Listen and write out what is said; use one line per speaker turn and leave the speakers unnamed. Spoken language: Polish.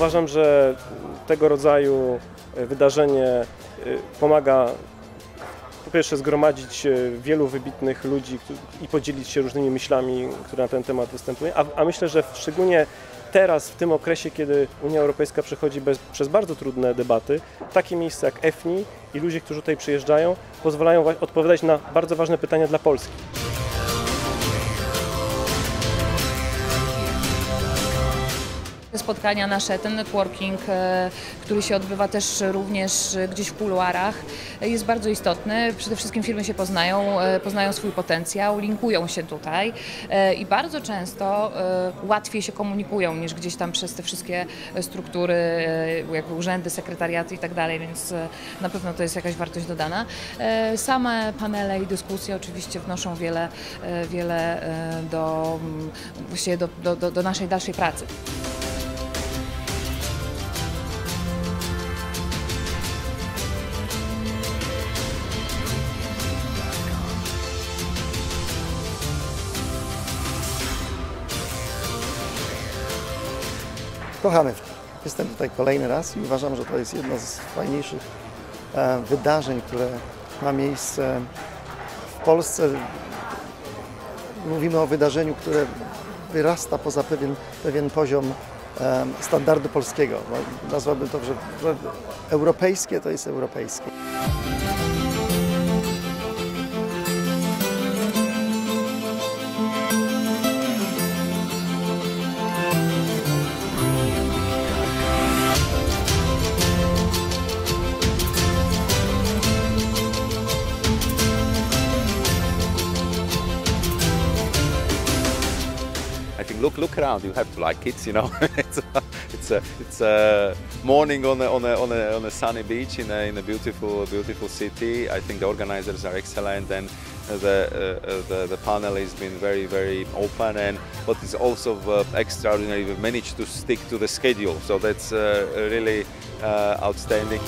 Uważam, że tego rodzaju e, wydarzenie e, pomaga po pierwsze zgromadzić e, wielu wybitnych ludzi i podzielić się różnymi myślami, które na ten temat występują, a, a myślę, że szczególnie teraz, w tym okresie, kiedy Unia Europejska przechodzi bez, przez bardzo trudne debaty, takie miejsca jak EFNI i ludzie, którzy tutaj przyjeżdżają, pozwalają wa- odpowiadać na bardzo ważne pytania dla Polski.
Spotkania nasze, ten networking, e, który się odbywa też również gdzieś w kuluarach, e, jest bardzo istotny. Przede wszystkim firmy się poznają, e, poznają swój potencjał, linkują się tutaj i bardzo często łatwiej się komunikują niż gdzieś tam przez te wszystkie struktury, jakby urzędy, sekretariaty i tak dalej, więc na pewno to jest jakaś wartość dodana. Same panele i dyskusje oczywiście wnoszą wiele, wiele do, do, do, do naszej dalszej pracy.
Kochamy. Jestem tutaj kolejny raz i uważam, że to jest jedno z fajniejszych e, wydarzeń, które ma miejsce w Polsce. Mówimy o wydarzeniu, które wyrasta poza pewien, pewien poziom e, standardu polskiego. No, Nazwałbym to, że europejskie to jest europejskie.
I think look look around. You have to like it, you know. it's a, it's a it's a morning on a, on a, on a, on a sunny beach in a, in a beautiful beautiful city. I think the organizers are excellent and the uh, the, the panel has been very very open and what is also uh, extraordinary we managed to stick to the schedule so that's uh, really uh, outstanding.